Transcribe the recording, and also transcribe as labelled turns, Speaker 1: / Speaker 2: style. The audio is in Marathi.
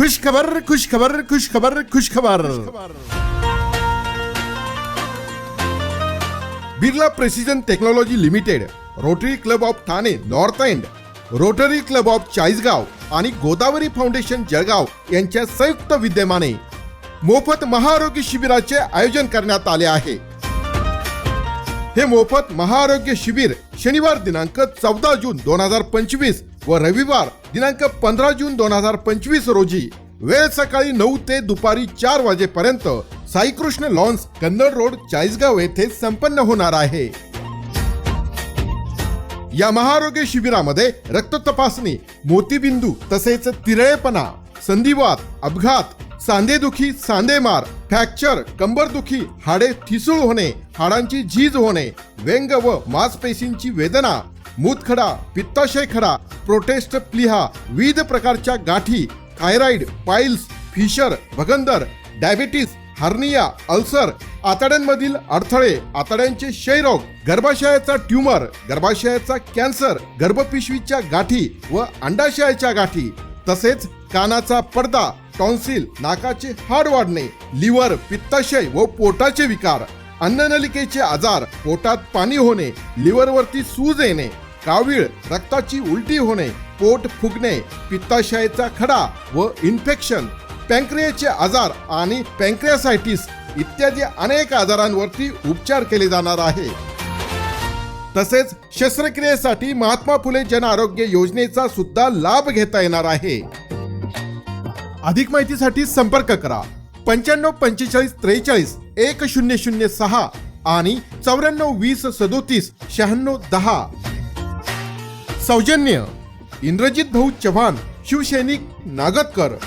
Speaker 1: खुशखबर खबर खुशखबर खबर खुश खबर खुश खबर Birla precision technology limited rotary club of Thane north end rotary club of Chalisgaon आणि गोदावरी फाउंडेशन जळगाव यांच्या संयुक्त विद्यमाने मोफत महाआरोग्य शिबिराचे आयोजन करण्यात आले आहे. हे मोफत महाआरोग्य शिबिर शनिवार दिनांक चौदा जून दोन हजार पंचवीस व रविवार दिनांक पंधरा जून दोन हजार पंचवीस रोजी वेळ सकाळी नऊ ते दुपारी चार वाजेपर्यंत साईकृष्ण लॉन्स कन्नड रोड चाळीसगाव येथे संपन्न होणार आहे. या महारोग्य शिबिरामध्ये रक्त तपासणी मोतीबिंदू तसेच तिरळेपणा संधिवात अपघात सांधेदुखी सांधेमार फ्रॅक्चर कंबरदुखी हाडे ठिसूळ होणे हाडांची झीज होणे व्यंग व मांसपेशींची वेदना मूतखडा पित्ताशय खडा प्रोटेस्ट प्लिहा विविध प्रकारच्या गाठी थायरॉइड पाईल्स फिशर भगंदर डायबिटीस हर्निया अल्सर आतड्यांमधील अडथळे आतड्यांचे क्षयरोग गर्भाशयाचा ट्यूमर गर्भाशयाचा कॅन्सर गर्भपिशवीच्या गाठी व अंडाशयाच्या गाठी तसेच कानाचा पडदा टॉन्सिल नाकाचे हाड वाढणे लिव्हर पित्ताशय व पोटाचे विकार अन्ननलिकेचे आजार पोटात पाणी होणे लिव्हरवरती सूज येणे कावीळ रक्ताची उलटी होणे पोट फुगणे पित्ताशयाचा खडा व इन्फेक्शन पॅन्क्रियाचे आजार आणि पॅन्क्रियासायटिस इत्यादी अनेक आजारांवरती उपचार केले जाणार आहे. तसेच शस्त्रक्रियेसाठी महात्मा फुले जन आरोग्य योजनेचा सुद्धा लाभ घेता येणार आहे. अधिक माहितीसाठी संपर्क करा. पंच्याण्णव पंचेचाळीस त्रेचाळीस एक शून्य शून्य सहा आणि चौऱ्याण्णव वीस सदोतीस शहाण्णव दहा. सौजन्य इंद्रजित भाऊ चव्हाण शिवसैनिक नागतकर